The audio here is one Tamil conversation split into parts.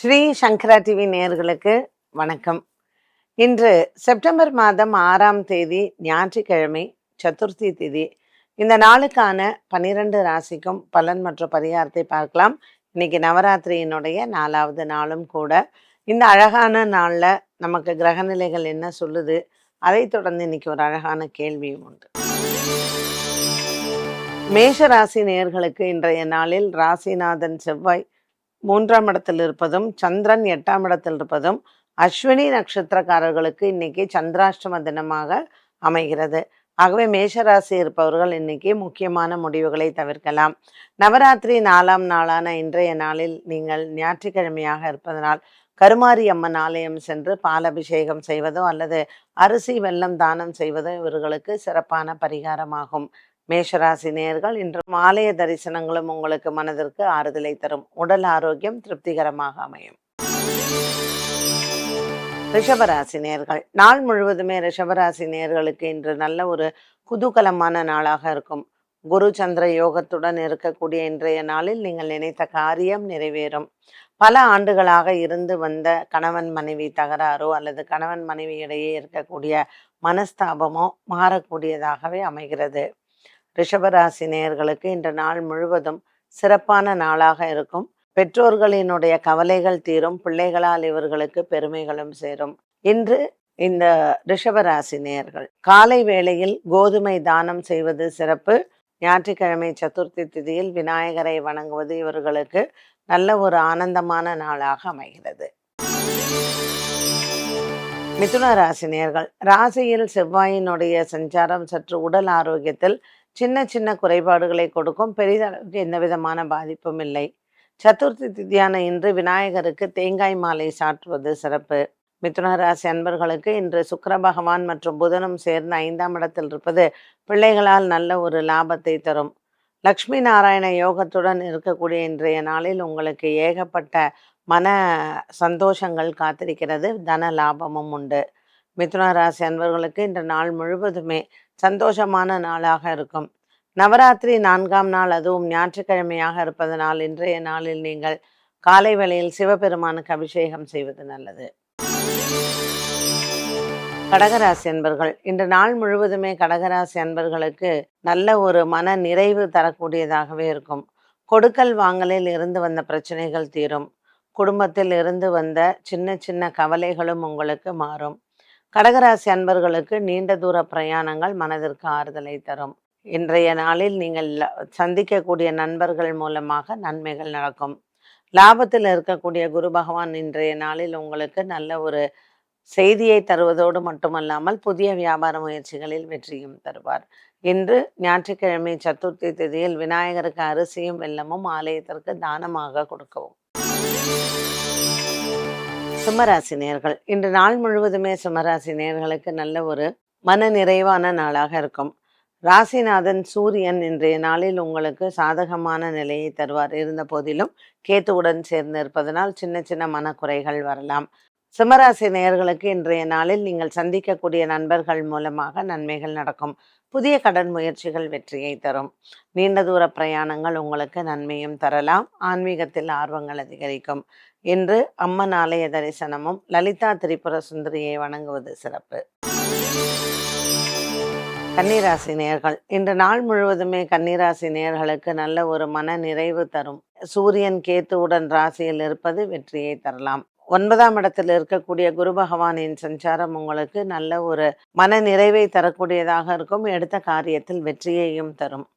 ஸ்ரீ சங்கரா டிவி நேயர்களுக்கு வணக்கம். இன்று செப்டம்பர் மாதம் ஆறாம் தேதி ஞாயிற்றுக்கிழமை சதுர்த்தி திதி. இந்த நாளுக்கான பனிரெண்டு ராசிக்கும் பலன் மற்றும் பரிகாரத்தை பார்க்கலாம். இன்னைக்கு நவராத்திரியினுடைய நாலாவது நாளும் கூட. இந்த அழகான நாளில் நமக்கு கிரகநிலைகள் என்ன சொல்லுது? அதை தொடர்ந்து இன்னைக்கு ஒரு அழகான கேள்வியும் உண்டு. மேஷ ராசி நேயர்களுக்கு இன்றைய நாளில் ராசிநாதன் செவ்வாய் மூன்றாம் இடத்தில் இருப்பதும் சந்திரன் எட்டாம் இடத்தில் இருப்பதும் அஸ்வினி நட்சத்திரக்காரர்களுக்கு இன்னைக்கு சந்திராஷ்டம தினமாக அமைகிறது. ஆகவே மேஷராசி இருப்பவர்கள் இன்னைக்கு முக்கியமான முடிவுகளை தவிர்க்கலாம். நவராத்திரி நாலாம் நாளான இன்றைய நாளில் நீங்கள் ஞாயிற்றுக்கிழமையாக இருப்பதனால் கருமாரி அம்மன் ஆலயம் சென்று பாலபிஷேகம் செய்வதோ அல்லது அரிசி வெள்ளம் தானம் செய்வதோ இவர்களுக்கு சிறப்பான பரிகாரமாகும். மேஷராசி நேர்கள் இன்று ஆலய தரிசனங்களும் உங்களுக்கு மனதிற்கு ஆறுதலை தரும். உடல் ஆரோக்கியம் திருப்திகரமாக அமையும். ரிஷபராசி நேர்கள் நாள் முழுவதுமே ரிஷபராசி நேர்களுக்கு இன்று நல்ல ஒரு குதூகலமான நாளாக இருக்கும். குரு சந்திர யோகத்துடன் இருக்கக்கூடிய இன்றைய நாளில் நீங்கள் நினைத்த காரியம் நிறைவேறும். பல ஆண்டுகளாக இருந்து வந்த கணவன் மனைவி தகராறோ அல்லது கணவன் மனைவி இடையே இருக்கக்கூடிய மனஸ்தாபமோ மாறக்கூடியதாகவே அமைகிறது. ரிஷபராசி நேயர்களுக்கு இன்று நாள் முழுவதும் சிறப்பான நாளாக இருக்கும். பெற்றோர்களினுடைய கவலைகள் தீரும் பிள்ளைகளால் இவர்களுக்கு பெருமைகளும் சேரும். இன்று இந்த ரிஷபராசி நேயர்கள் காலை வேளையில் கோதுமை தானம் செய்வது சிறப்பு. ஞாயிற்றுக்கிழமை சதுர்த்தி திதியில் விநாயகரை வணங்குவது இவர்களுக்கு நல்ல ஒரு ஆனந்தமான நாளாக அமைகிறது. மிதுன ராசி ராசியில் செவ்வாயினுடைய சஞ்சாரம் சற்று உடல் ஆரோக்கியத்தில் சின்ன சின்ன குறைபாடுகளை கொடுக்கும். பெரிதளவுக்கு எந்த விதமான பாதிப்பும் இல்லை. சதுர்த்தி திதியான இன்று விநாயகருக்கு தேங்காய் மாலை சாற்றுவது சிறப்பு. மிதுன ராசி அன்பர்களுக்கு இன்று சுக்கர பகவான் மற்றும் புதனும் சேர்ந்து ஐந்தாம் இடத்தில் இருப்பது பிள்ளைகளால் நல்ல ஒரு லாபத்தை தரும். லக்ஷ்மி நாராயண யோகத்துடன் இருக்கக்கூடிய இன்றைய நாளில் உங்களுக்கு ஏகப்பட்ட மன சந்தோஷங்கள் காத்திருக்கிறது. தன லாபமும் உண்டு. மிதுன ராசி அன்பர்களுக்கு இன்று நாள் முழுவதுமே சந்தோஷமான நாளாக இருக்கும். நவராத்திரி நான்காம் நாள் அதுவும் ஞாயிற்றுக்கிழமையாக இருப்பதனால் இன்றைய நாளில் நீங்கள் காலை வேளையில் சிவபெருமானுக்கு அபிஷேகம் செய்வது நல்லது. கடகராசி அன்பர்கள் இன்று நாள் முழுவதுமே கடகராசி அன்பர்களுக்கு நல்ல ஒரு மன நிறைவு தரக்கூடியதாகவே இருக்கும். கொடுக்கல் வாங்கலில் இருந்து வந்த பிரச்சனைகள் தீரும். குடும்பத்தில் இருந்து வந்த சின்ன சின்ன கவலைகளும் உங்களுக்கு மாறும். கடகராசி அன்பர்களுக்கு நீண்ட தூர பிரயாணங்கள் மனதிற்கு ஆறுதலை தரும். இன்றைய நாளில் நீங்கள் சந்திக்கக்கூடிய நண்பர்கள் மூலமாக நன்மைகள் நடக்கும். லாபத்தில் இருக்கக்கூடிய குரு பகவான் இன்றைய நாளில் உங்களுக்கு நல்ல ஒரு செய்தியை தருவதோடு மட்டுமல்லாமல் புதிய வியாபார முயற்சிகளில் வெற்றியும் தருவார். இன்று ஞாயிற்றுக்கிழமை சதுர்த்தி திதியில் விநாயகருக்கு அரிசியும் வெல்லமும் ஆலயத்திற்கு தானமாக கொடுக்கவும். சிம்மராசி நேர்கள். இன்று நாள் முழுவதுமே சிம்மராசி நேர்களுக்கு நல்ல ஒரு மன நிறைவான நாளாக இருக்கும். ராசிநாதன் சூரியன் இன்றைய நாளில் உங்களுக்கு சாதகமான நிலையை தருவார். இருந்த போதிலும் கேத்துவுடன் சேர்ந்து இருப்பதனால் சின்ன சின்ன மனக்குறைகள் வரலாம். சிம்மராசி நேயர்களுக்கு இன்றைய நாளில் நீங்கள் சந்திக்கக்கூடிய நண்பர்கள் மூலமாக நன்மைகள் நடக்கும். புதிய கடன் முயற்சிகள் வெற்றியை தரும். நீண்ட தூர பிரயாணங்கள் உங்களுக்கு நன்மையும் தரலாம். ஆன்மீகத்தில் ஆர்வங்கள் அதிகரிக்கும். இன்று அம்மன் ஆலய தரிசனமும் லலிதா திரிபுர சுந்தரியை வணங்குவது சிறப்பு. கன்னிராசி நேயர்கள் இன்று நாள் முழுவதுமே கன்னிராசி நேயர்களுக்கு நல்ல ஒரு மன நிறைவு தரும். சூரியன் கேத்துவுடன் ராசியில் இருப்பது வெற்றியை தரலாம். ஒன்பதாம் இடத்தில் இருக்கக்கூடிய குரு பகவானின் சஞ்சாரம் உங்களுக்கு நல்ல ஒரு மன நிறைவை தரக்கூடியதாக இருக்கும். எடுத்த காரியத்தில் வெற்றியையும் தரும்.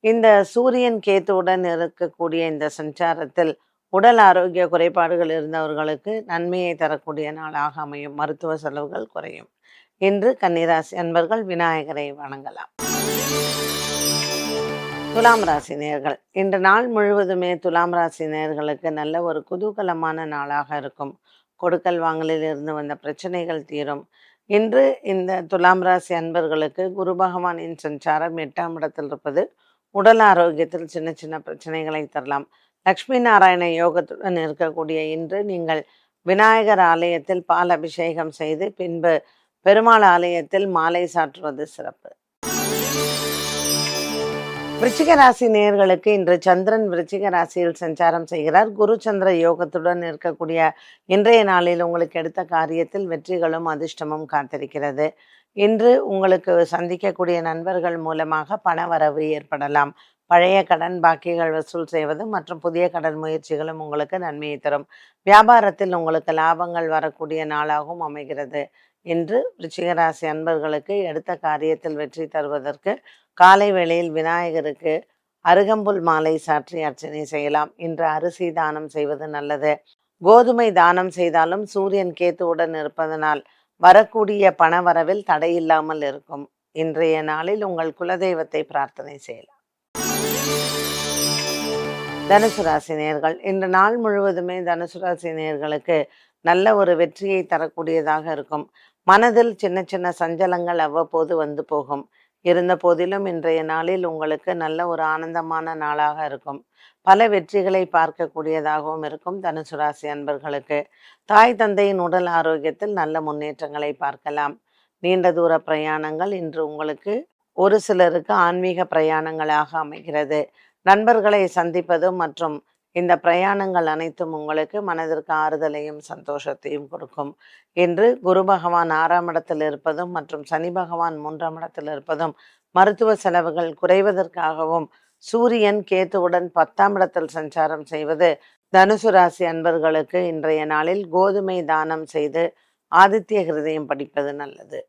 இந்த சூரியன் கேத்துவுடன் இருக்கக்கூடிய இந்த சஞ்சாரத்தில் உடல் ஆரோக்கிய குறைபாடுகள் இருந்தவர்களுக்கு நன்மையை தரக்கூடிய நாளாக அமையும். மருத்துவ செலவுகள் குறையும். இன்று கன்னிராசி அன்பர்கள் விநாயகரை வணங்கலாம். துலாம் ராசி நேர்கள். இன்று நாள் முழுவதுமே துலாம் ராசி நேர்களுக்கு நல்ல ஒரு குதூகலமான நாளாக இருக்கும். கொடுக்கல் வாங்கலில் இருந்து வந்த பிரச்சனைகள் தீரும். இன்று இந்த துலாம் ராசி அன்பர்களுக்கு குரு பகவானின் சஞ்சாரம் எட்டாம் இடத்தில் இருப்பது உடல் ஆரோக்கியத்தில் சின்ன சின்ன பிரச்சனைகளை தரலாம். லக்ஷ்மி நாராயண யோகத்துடன் இருக்கக்கூடிய இன்று நீங்கள் விநாயகர் ஆலயத்தில் பால் அபிஷேகம் செய்து பின்பு பெருமாள் ஆலயத்தில் மாலை சாற்றுவது சிறப்பு. விருச்சிக ராசி இன்று சந்திரன் விருச்சிக ராசியில் சஞ்சாரம் செய்கிறார். குரு சந்திர யோகத்துடன் இருக்கக்கூடிய இன்றைய நாளில் உங்களுக்கு எடுத்த காரியத்தில் வெற்றிகளும் அதிர்ஷ்டமும் காத்திருக்கிறது. இன்று உங்களுக்கு சந்திக்கக்கூடிய நண்பர்கள் மூலமாக பணவரவு ஏற்படலாம். பழைய கடன் பாக்கிகள் வசூல் செய்வது மற்றும் புதிய கடன் முயற்சிகளும் உங்களுக்கு நன்மையை தரும். வியாபாரத்தில் உங்களுக்கு லாபங்கள் வரக்கூடிய நாளாகவும் அமைகிறது. இன்று ரிச்சிகராசி அன்பர்களுக்கு எடுத்த காரியத்தில் வெற்றி தருவதற்கு காலை வேளையில் விநாயகருக்கு அருகம்புல் மாலை சாற்றி அர்ச்சனை செய்யலாம். இன்று அரிசி தானம் செய்வது நல்லது. கோதுமை தானம் செய்தாலும் சூரியன் கேத்துவுடன் இருப்பதனால் வரக்கூடிய பண வரவில் தடையில்லாமல் இருக்கும். இன்றைய நாளில் உங்கள் குலதெய்வத்தை பிரார்த்தனை செய்யலாம். தனுசு ராசி நேர்கள். இன்று நாள் முழுவதுமே தனுசு ராசி நேர்களுக்கு நல்ல ஒரு வெற்றியை தரக்கூடியதாக இருக்கும். மனதில் சின்ன சின்ன சஞ்சலங்கள் அவ்வப்போது வந்து போகும். இருந்த போதிலும் இன்றைய நாளில் உங்களுக்கு நல்ல ஒரு ஆனந்தமான நாளாக இருக்கும். பல வெற்றிகளை பார்க்கக்கூடியதாகவும் இருக்கும் தனுசு ராசி அன்பர்களுக்கு. தாய் தந்தையின் உடல் ஆரோக்கியத்தில் நல்ல முன்னேற்றங்களை பார்க்கலாம். நீண்ட தூர பிரயாணங்கள் இன்று உங்களுக்கு ஒரு சிலருக்கு ஆன்மீக பிரயாணங்களாக அமைகிறது. நண்பர்களை சந்திப்பதும் மற்றும் இந்த பிரயாணங்கள் அனைத்தும் உங்களுக்கு மனதிற்கு ஆறுதலையும் சந்தோஷத்தையும் கொடுக்கும். என்று குரு பகவான் ஆறாம் இடத்தில் இருப்பதும் மற்றும் சனி பகவான் மூன்றாம் இடத்தில் இருப்பதும் மருத்துவ செலவுகள் குறைவதற்காகவும் சூரியன் கேத்துவுடன் பத்தாம் இடத்தில் சஞ்சாரம் செய்வது தனுசு ராசி அன்பர்களுக்கு இன்றைய நாளில் கோதுமை தானம் செய்து ஆதித்ய ஹிருதயம் படிப்பது நல்லது.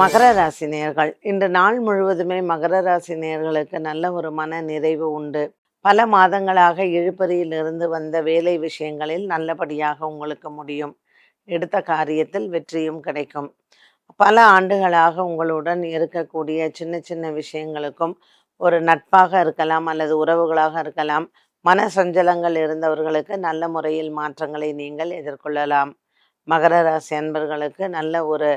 மகர ராசி நேர்கள். இன்று நாள் முழுவதுமே மகர ராசி நேர்களுக்கு நல்ல ஒரு மன நிறைவு உண்டு. பல மாதங்களாக இழுபறியில் இருந்து வந்த வேலை விஷயங்களில் நல்லபடியாக உங்களுக்கு முடியும். எடுத்த காரியத்தில் வெற்றியும் கிடைக்கும். பல ஆண்டுகளாக உங்களுடன் இருக்கக்கூடிய சின்ன சின்ன விஷயங்களுக்கும் ஒரு நட்பாக இருக்கலாம் அல்லது உறவுகளாக இருக்கலாம். மன சஞ்சலங்கள் இருந்தவர்களுக்கு நல்ல முறையில் மாற்றங்களை நீங்கள் எதிர்கொள்ளலாம். மகர ராசி அன்பர்களுக்கு நல்ல ஒரு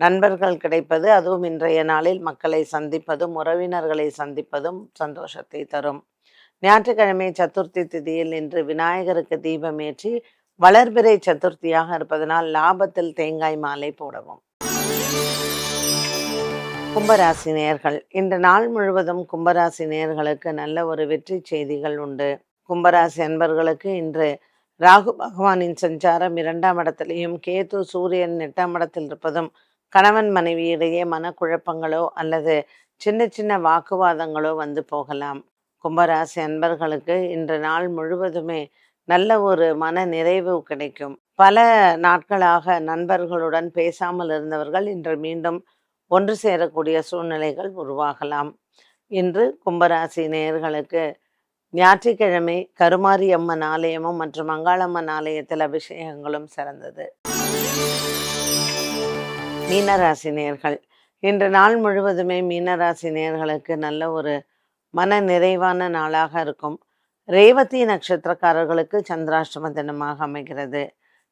நண்பர்கள் கிடைப்பது அதுவும் இன்றைய நாளில் மக்களை சந்திப்பதும் உறவினர்களை சந்திப்பதும் சந்தோஷத்தை தரும். ஞாயிற்றுக்கிழமை சதுர்த்தி திதியில் இன்று விநாயகருக்கு தீபம் ஏற்றி வளர்பிறை சதுர்த்தியாக இருப்பதனால் லாபத்தில் தேங்காய் மாலை போடவும். கும்பராசி நேர்கள். இன்று நாள் முழுவதும் கும்பராசி நேர்களுக்கு நல்ல ஒரு வெற்றி செய்திகள் உண்டு. கும்பராசி அன்பர்களுக்கு இன்று ராகு பகவானின் சஞ்சாரம் இரண்டாம் இடத்திலையும் கேது சூரியன் எட்டாம் இடத்தில் இருப்பதும் கணவன் மனைவியிடையே மனக்குழப்பங்களோ அல்லது சின்ன சின்ன வாக்குவாதங்களோ வந்து போகலாம். கும்பராசி அன்பர்களுக்கு இன்று நாள் முழுவதுமே நல்ல ஒரு மன நிறைவு கிடைக்கும். பல நாட்களாக நண்பர்களுடன் பேசாமல் இருந்தவர்கள் இன்று மீண்டும் ஒன்று சேரக்கூடிய சூழ்நிலைகள் உருவாகலாம். இன்று கும்பராசி நேயர்களுக்கு ஞாயிற்றுக்கிழமை கருமாரி அம்மன் ஆலயமும் மற்றும் மங்காளம்மன் ஆலயத்தில் அபிஷேகங்களும் சிறந்தது. மீனராசி நேர்கள் இன்று நாள் முழுவதுமே மீனராசி நேர்களுக்கு நல்ல ஒரு மன நிறைவான நாளாக இருக்கும். ரேவதி நட்சத்திரக்காரர்களுக்கு சந்திராஷ்டம தினமாக அமைகிறது.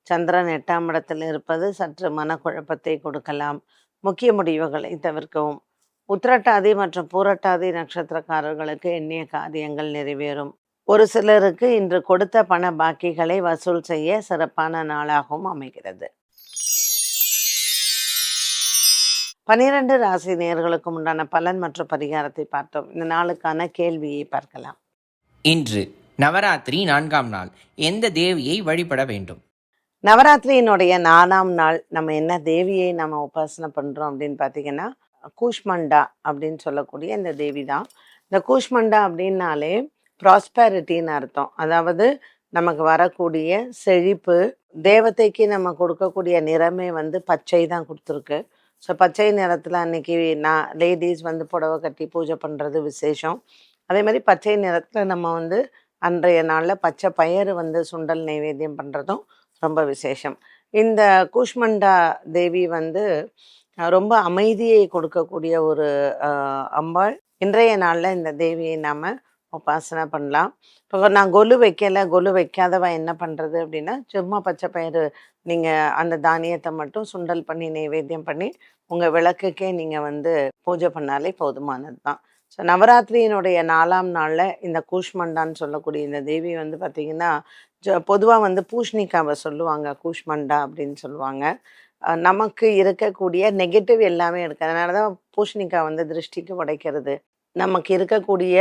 சந்திரன் எட்டாம் இடத்தில் இருப்பது சற்று மனக்குழப்பத்தை கொடுக்கலாம். முக்கிய முடிவுகளை தவிர்க்கவும். உத்திரட்டாதி மற்றும் பூரட்டாதி நட்சத்திரக்காரர்களுக்கு எண்ணிய காரியங்கள் நிறைவேறும். ஒரு சிலருக்கு இன்று கொடுத்த பண பாக்கிகளை வசூல் செய்ய சிறப்பான நாளாகவும் அமைகிறது. பனிரெண்டு ராசி நேர்களுக்கும் உண்டான பலன் மற்றும் பரிகாரத்தை பார்த்தோம். இந்த நாளுக்கான கேள்வியை பார்க்கலாம். இன்று நவராத்திரி நான்காம் நாள். எந்த தேவியை வழிபட வேண்டும்? நவராத்திரியினுடைய நாலாம் நாள் நம்ம என்ன தேவியை நம்ம உபாசனை பண்ணுறோம் அப்படின்னு பார்த்தீங்கன்னா கூஷ்மண்டா அப்படின்னு சொல்லக்கூடிய இந்த தேவி தான். இந்த கூஷ்மண்டா அப்படின்னாலே ப்ராஸ்பெரிட்டின்னு அர்த்தம். அதாவது நமக்கு வரக்கூடிய செழிப்பு தேவதைக்கு நம்ம கொடுக்கக்கூடிய நிறமே வந்து பச்சை தான் கொடுத்துருக்கு. ஸோ பச்சை நிறத்தில் அன்னைக்கு நான் லேடிஸ் வந்து புடவை கட்டி பூஜை பண்ணுறது விசேஷம். அதே மாதிரி பச்சை நிறத்தில் நம்ம வந்து அன்றைய நாளில் பச்சை பயிறு வந்து சுண்டல் நைவேத்தியம் பண்ணுறதும் ரொம்ப விசேஷம். இந்த கூஷ்மண்டா தேவி வந்து ரொம்ப அமைதியை கொடுக்கக்கூடிய ஒரு அம்பாள். இன்றைய நாளில் இந்த தேவியை நாம் உபாசனை பண்ணலாம். இப்போ நான் கொலு வைக்கலை கொலு வைக்காதவ என்ன பண்ணுறது அப்படின்னா சும்மா பச்சை பயிறு நீங்கள் அந்த தானியத்தை மட்டும் சுண்டல் பண்ணி நைவேத்தியம் பண்ணி உங்கள் விளக்குக்கே நீங்கள் வந்து பூஜை பண்ணாலே போதுமானது தான். ஸோ நவராத்திரியினுடைய நாலாம் நாளில் இந்த கூஷ்மண்டான்னு சொல்லக்கூடிய இந்த தேவி வந்து பார்த்திங்கன்னா பொதுவாக வந்து பூஷ்ணிக்காவை சொல்லுவாங்க கூஷ்மண்டா அப்படின்னு சொல்லுவாங்க. நமக்கு இருக்கக்கூடிய நெகட்டிவ் எல்லாமே இருக்குது அதனால தான் பூஷ்ணிக்கா வந்து திருஷ்டிக்கு உடைக்கிறது. நமக்கு இருக்கக்கூடிய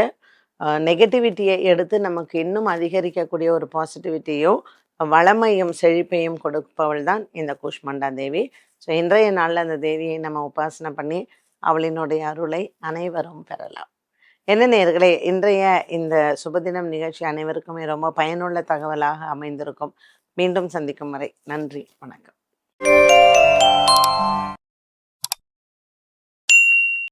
நெகட்டிவிட்டியை எடுத்து நமக்கு இன்னும் அதிகரிக்கக்கூடிய ஒரு பாசிட்டிவிட்டியும் வளமையும் செழிப்பையும் கொடுப்பவள் தான் இந்த கூஷ்மண்டா தேவி. ஸோ இன்றைய நாளில் அந்த தேவியை நம்ம உபாசனை பண்ணி அவளினுடைய அருளை அனைவரும் பெறலாம். என்ன நேர்களே இன்றைய இந்த சுபதினம் நிகழ்ச்சி அனைவருக்குமே ரொம்ப பயனுள்ள தகவலாக அமைந்திருக்கும். மீண்டும் சந்திக்கும் வரை நன்றி வணக்கம்.